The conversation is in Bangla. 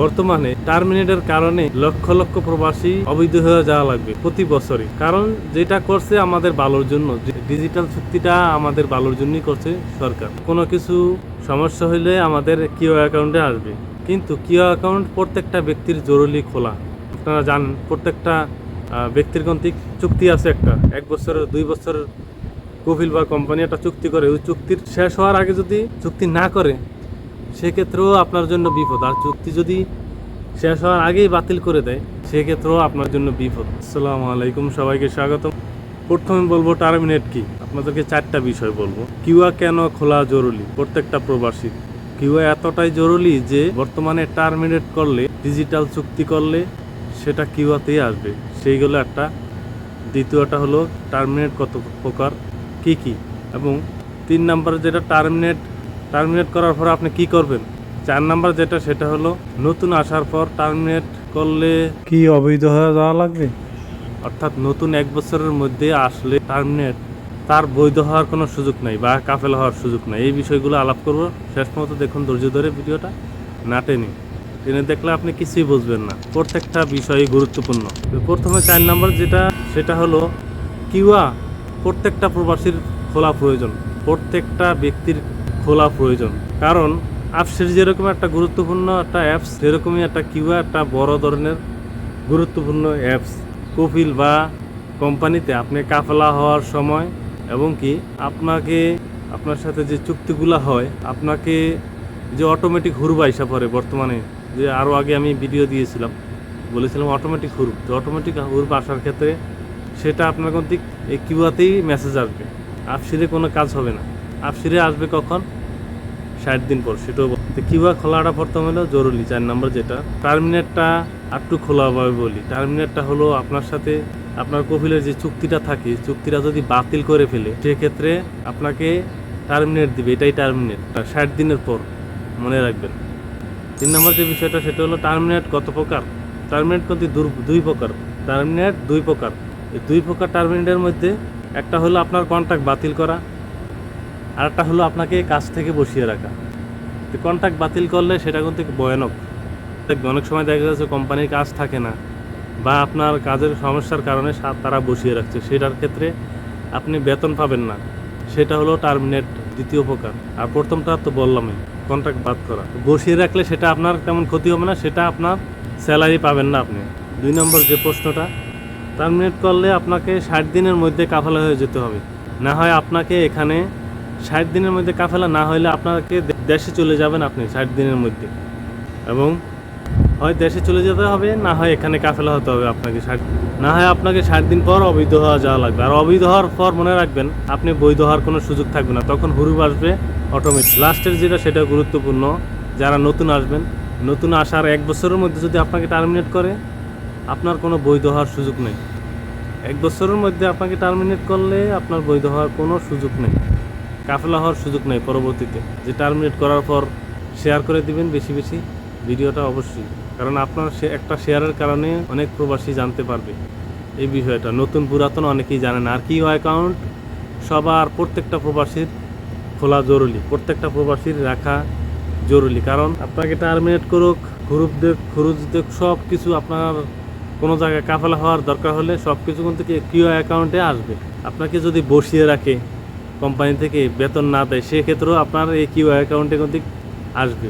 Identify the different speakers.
Speaker 1: বর্তমানে টার্মিনেটের কারণে লক্ষ লক্ষ প্রবাসী অবৈধ হয়ে যাওয়া লাগবে প্রতি বছরই। কারণ যেটা করছে আমাদের ভালোর জন্য ডিজিটাল চুক্তিটা আমাদের ভালোর জন্যই করছে সরকার। কোনো কিছু সমস্যা হইলে আমাদের কিও অ্যাকাউন্টে আসবে। কিন্তু কিও অ্যাকাউন্ট প্রত্যেকটা ব্যক্তির জরুরি খোলা। আপনারা জানেন, প্রত্যেকটা ব্যক্তির কন্তিক চুক্তি আছে একটা। এক বছরের দুই বছরের কফিল বা কোম্পানি একটা চুক্তি করে। ওই চুক্তির শেষ হওয়ার আগে যদি চুক্তি না করে সেক্ষেত্রেও আপনার জন্য বিপদ। আর চুক্তি যদি শেষ হওয়ার আগেই বাতিল করে দেয়, সেক্ষেত্রেও আপনার জন্য বিপদ। আসসালামু আলাইকুম, সবাইকে স্বাগতম। প্রথমে বলব টার্মিনেট কি? আপনাদেরকে চারটা বিষয় বলব। কিউয়া কেন খোলা জরুরি? প্রত্যেকটা প্রবাসী। কিউয়া এতটাই জরুরি যে বর্তমানে টার্মিনেট করলে, ডিজিটাল চুক্তি করলে সেটা কিউয়াতেই আসবে। সেইগুলো একটা। দ্বিতীয়টা হলো, টার্মিনেট কত প্রকার? কি কি? এবং তিন নাম্বার যেটা, টার্মিনেট টার্মিনেট করার পর আপনি কি করবেন? চার নাম্বার যেটা, সেটা হলো নতুন আসার পর টার্মিনেট করলে কি অবৈধ হয়ে যাওয়া লাগবে? অর্থাৎ নতুন এক বছরের মধ্যে আসলে টার্মিনেট তার বৈধ হওয়ার কোনো সুযোগ নাই বা কাফেল হওয়ার সুযোগ নাই। এই বিষয়গুলো আলাপ করব। শেষ মতো দেখুন ধৈর্য ধরে ভিডিওটা না টেনে। টেনে দেখলে আপনি কিছুই বুঝবেন না। প্রত্যেকটা বিষয়ই গুরুত্বপূর্ণ। প্রথমে চার নাম্বার যেটা, সেটা হলো কিউয়া প্রত্যেকটা প্রবাসীর খোলা প্রয়োজন। প্রত্যেকটা ব্যক্তির খোলা প্রয়োজন। কারণ অ্যাপসের যেরকম একটা গুরুত্বপূর্ণ একটা অ্যাপস সেরকমই একটা কিউয়া একটা বড় ধরনের গুরুত্বপূর্ণ অ্যাপস কপিল বা কোম্পানিতে আপনি কাফলা হওয়ার সময় এবং কি আপনাকে, আপনার সাথে যে চুক্তিগুলো হয়, আপনাকে যে অটোমেটিক হুরবা হিসা করে বর্তমানে, যে আরও আগে আমি ভিডিও দিয়েছিলাম, বলেছিলাম অটোমেটিক হুরব। তো অটোমেটিক হুরব আসার ক্ষেত্রে সেটা আপনার কন্তিক এই কিউয়াতেই মেসেজ আসবে। আপসিরে কোনো কাজ হবে না। আপসিরে আসবে কখন? ষাট দিন পর, সেটাও বল- তো কিউয়া খোলাটা প্রথম হলো জরুরি, চার নম্বর যেটা। টার্মিনেটটা একটু খোলাভাবে বলি। টার্মিনেটটা হলো আপনার সাথে আপনার কপিলের যে চুক্তিটা থাকে চুক্তিটা যদি বাতিল করে ফেলে, সেক্ষেত্রে আপনাকে টার্মিনেট দিবে, এটাই টার্মিনেট। ষাট দিনের পর, মনে রাখবেন। তিন নম্বর যে বিষয়টা, সেটা হলো টার্মিনেট কত প্রকার? টার্মিনেট কিন্তু দু- দুই প্রকার। টার্মিনেট দুই প্রকার। এই দুই প্রকার টার্মিনেটের মধ্যে একটা হলো আপনার কন্ট্রাক্ট বাতিল করা আর একটা হলো আপনাকে কাজ থেকে বসিয়ে রাখা। তো কন্ট্রাক্ট বাতিল করলে সেটা কিন্তু ভয়ানক। অনেক সময় দেখা যাচ্ছে কোম্পানির কাজ থাকে না বা আপনার কাজের সমস্যার কারণে তারা বসিয়ে রাখছে। সেটার ক্ষেত্রে আপনি বেতন পাবেন না। সেটা হলো টার্মিনেট দ্বিতীয় প্রকার। আর প্রথমটা তো বললামই কন্ট্রাক্ট বাদ করা। বসিয়ে রাখলে সেটা আপনার তেমন ক্ষতি হবে না, সেটা আপনার স্যালারি পাবেন না আপনি। দুই নম্বর যে প্রশ্নটা টার্মিনেট করলে আপনাকে ষাট দিনের মধ্যে কাফেলা হয়ে যেতে হবে। না হয় আপনাকে এখানে ষাট দিনের মধ্যে কাফেলা না হলে আপনাকে দেশে চলে যাবেন আপনি ষাট দিনের মধ্যে। এবং হয় দেশে চলে যেতে হবে, না হয় এখানে কাফেলা হতে হবে আপনাকে ষাট না হয় আপনাকে ষাট দিন পর অবৈধ হওয়া যাওয়া লাগবে। আর অবৈধ হওয়ার পর মনে রাখবেন, আপনি বৈধ হওয়ার কোনো সুযোগ থাকবে না। তখন হুরুব আসবে অটোমেটিক লাস্টের যেটা, সেটা গুরুত্বপূর্ণ। যারা নতুন আসবেন, নতুন আসার এক বছরের মধ্যে যদি আপনাকে টার্মিনেট করে, আপনার কোনো বৈধ হওয়ার সুযোগ নেই। এক বছরের মধ্যে আপনাকে টার্মিনেট করলে আপনার বৈধ হওয়ার কোনো সুযোগ নেই। কাফেলা হওয়ার সুযোগ নেই পরবর্তীতে। যে টার্মিনেট করার পর শেয়ার করে দিবেন বেশি বেশি। ভিডিওটা অবশ্যই। কারণ আপনার সে একটা শেয়ারের কারণে অনেক প্রবাসী জানতে পারবে এই বিষয়টা। নতুন পুরাতন অনেকেই জানে না। আর কি অ্যাকাউন্ট সবার প্রত্যেকটা প্রবাসীর খোলা জরুরি। প্রত্যেকটা প্রবাসীর রাখা জরুরি। কারণ আপনাকে টার্মিনেট করুক খুরুপ দেখ খুরুজ দেখ সব কিছু আপনার কোনো জায়গায় কাফেলা হওয়ার দরকার হলে সব কিছু কিন্তু কিউ অ্যাকাউন্টে আসবে। আপনাকে যদি বসিয়ে রাখে কোম্পানি থেকে বেতন না দেয় সেক্ষেত্রেও আপনার এই কিউ অ্যাকাউন্টে কিন্তু আসবে।